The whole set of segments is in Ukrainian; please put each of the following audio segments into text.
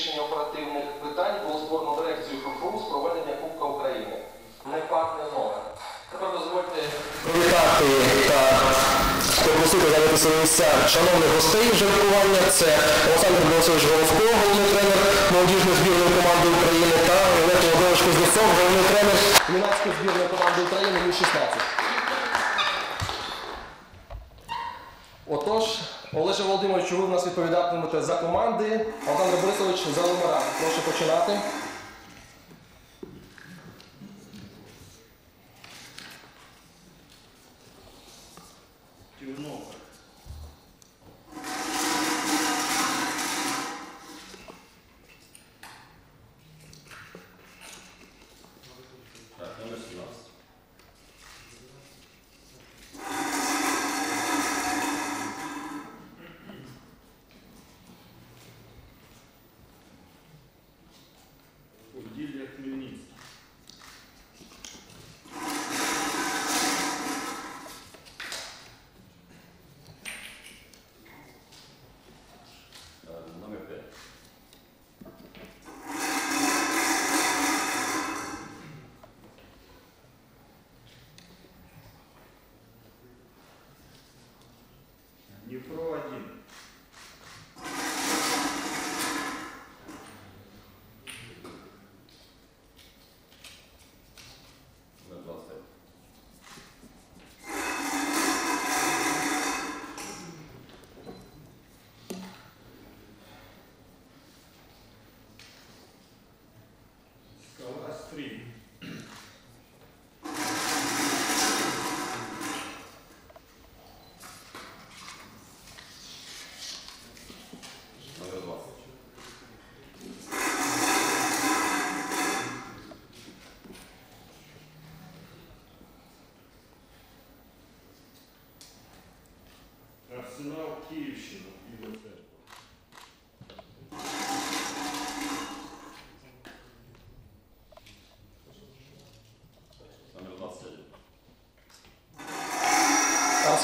рішення оперативних питань було створено дирекцію ФФУ з проведення Кубка України. Не пахне номер. Тепер дозвольте Привітати та попросити зайняти свої місця шановних гостей жеребкування. Це Олександр Борисович Головко, головний тренер молодіжної збірної команди України та Олег Володимирович Кузнєцов, головний тренер юнацької збірної команди України Ю-16. Олеже що ви в нас відповідатимете за команди. Олександр Борисович за номера. Прошу починати.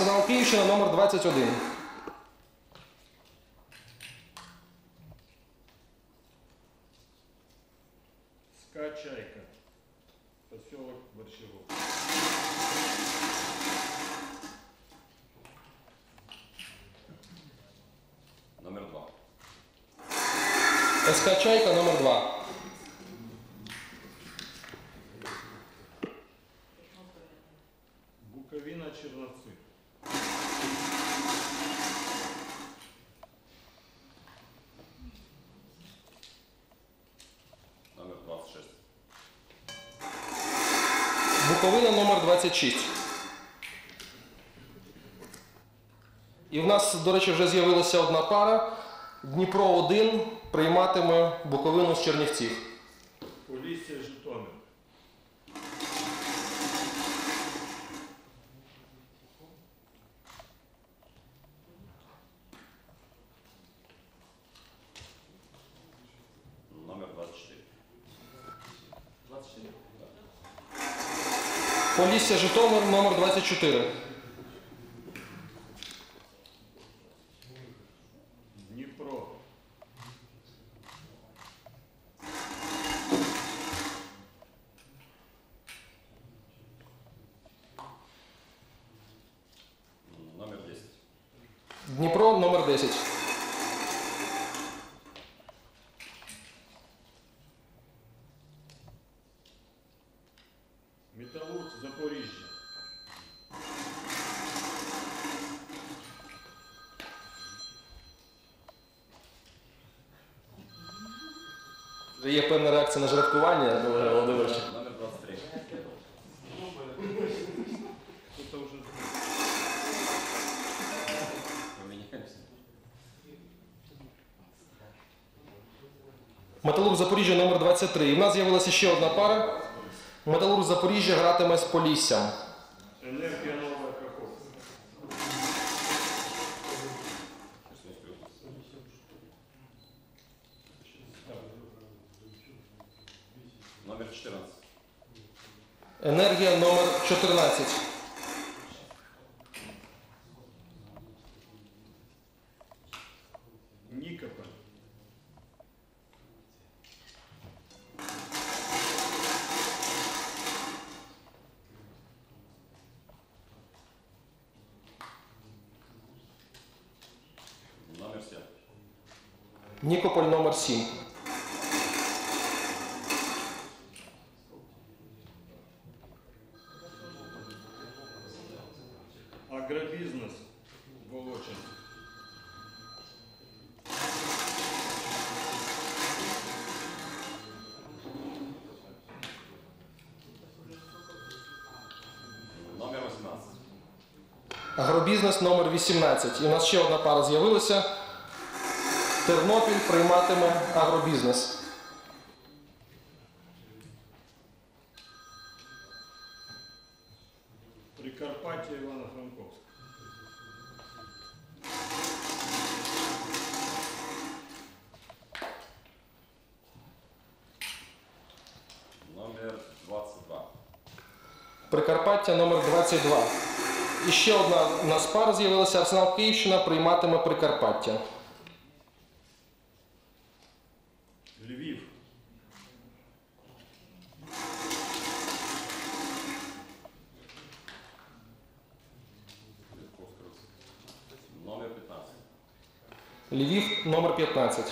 Арсенал Київщина номер 21. СКА Чайка. Поселок Борщагов. Номер 2. СК Чайка номер 2. Буковина номер 26. І в нас, до речі, вже з'явилася одна пара. Дніпро 1 прийматиме Буковину з Чернівців. Полісся Житомир номер 24. Дніпро. Номер 10. Дніпро номер 10. Вже є певна реакція на жеребкування, Олег Володимирович. Номер 23. Хто-то вже Поміняємося. Металург Запоріжжя номер 23. І в нас з'явилася ще одна пара. Металург Запоріжжя гратиме з Поліссям. Енергія Нова Каховка. Номер 14. Енергія номер 14. Никополь. Номер 7. Нікополь номер 7. Агробизнес. Волочин. Номер 18. Агробізнес номер 18. І у нас ще одна пара з'явилася. Тернопіль прийматиме агробізнес. Прикарпаття Івано-Франковськ. Номер 22. Прикарпаття номер 22. І ще одна у нас пара з'явилася. Арсенал Київщина прийматиме Прикарпаття. Львів. Номер 15. Львів номер 15.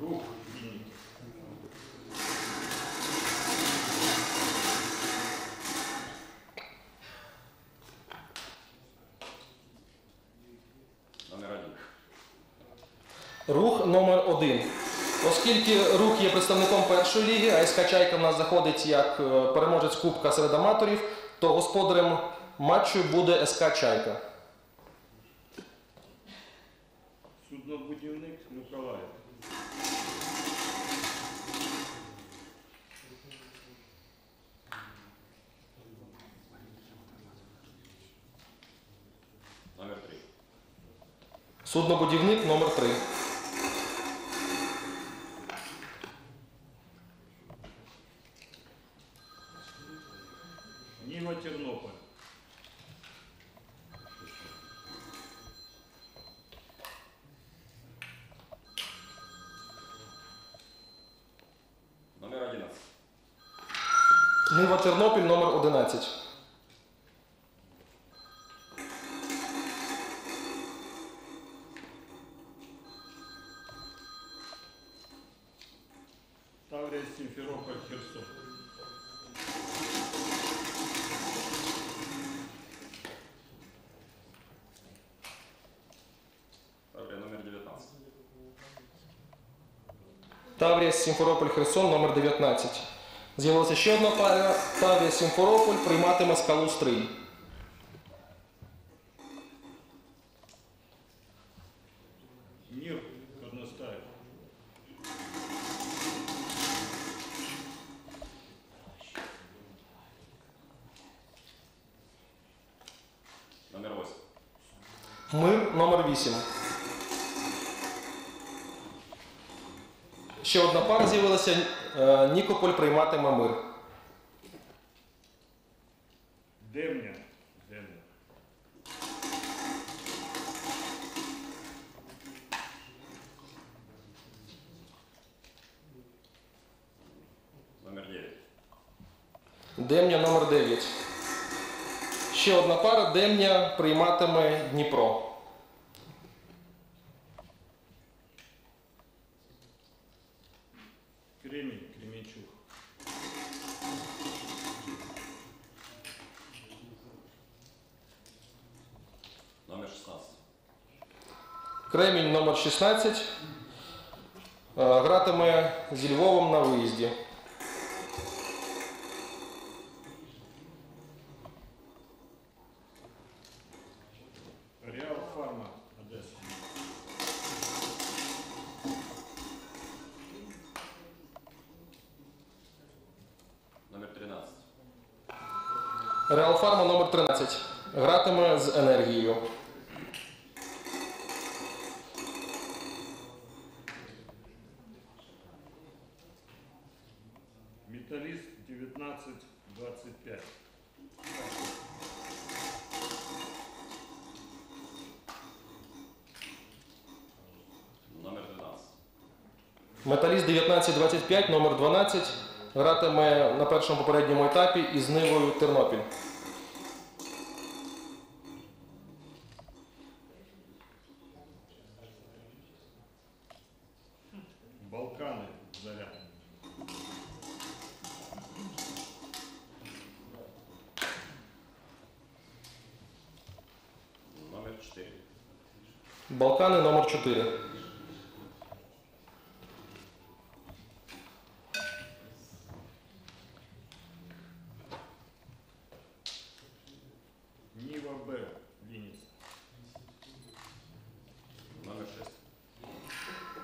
Рух. Вінники. Номер 1. Рух номер 1. Оскільки рух є представником першої ліги, а СК Чайка в нас заходить як е, переможець Кубка серед аматорів, то господарем матчу буде СК Чайка. Суднобудівник Миколаїв. Номер 3. Суднобудівник номер 3. Ніва Тернополь. Номер 11. Нива Тернопіль номер 11. Таврія Сімферополь Херсон. Таврия номер 19. Таврія Сімферополь Херсон номер 19. З'явилася ще одна пара. Таврія Сімферополь прийматиме скалу Стрий. Мир Горностаев. Номер 8. Мир номер 8. Ще одна пара з'явилася. Е, Нікополь прийматиме мир. Демня. Демня. Номер 9. Демня номер 9. Ще одна пара. Демня прийматиме Дніпро. Кремень. Кременчуг. Номер 16. Кремінь номер 16. Е, Гратиме зі Львовом на виїзді. Реал Фарма. Одесса. Номер 13. Реал Фарма номер 13. Гратиме з енергією. 19-25. Номер 12. Металіст 1925, номер 12, гратиме на першому попередньому етапі із Нивою Тернопіль. Балканы. Заря. Номер 4. Балкани номер 4. Нива Б. Винница. Номер 6.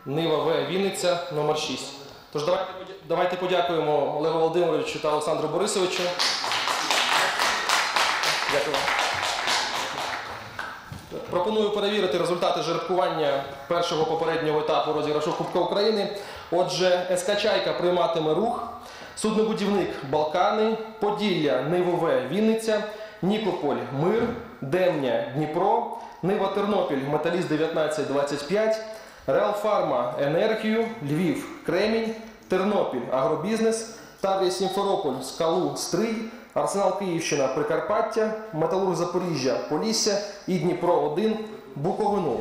Нива В. Вінниця номер 6. Тож давайте, давайте подякуємо Олегу Володимировичу та Олександру Борисовичу. Дякую. Пропоную перевірити результати жеребкування першого попереднього етапу розіграшу Кубка України. Отже, СК Чайка прийматиме рух, суднобудівник Балкани, Поділля, Нивове, Вінниця, Нікополь, Мир, Демня, Дніпро, Нива Тернопіль, Металіст 1925, Реал Фарма, Енергію, Львів, Кремінь, Тернопіль, Агробізнес, Таврія Сімферополь, Скалу, Стрий, Арсенал Київщина, Прикарпаття, Металург Запоріжжя, Полісся і Дніпро 1 Буковину.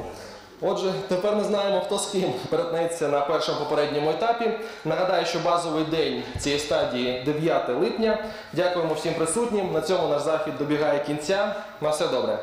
Отже, тепер ми знаємо, хто з ким перетнеться на першому попередньому етапі. Нагадаю, що базовий день цієї стадії 9 липня. Дякуємо всім присутнім. На цьому наш захід добігає кінця. На все добре.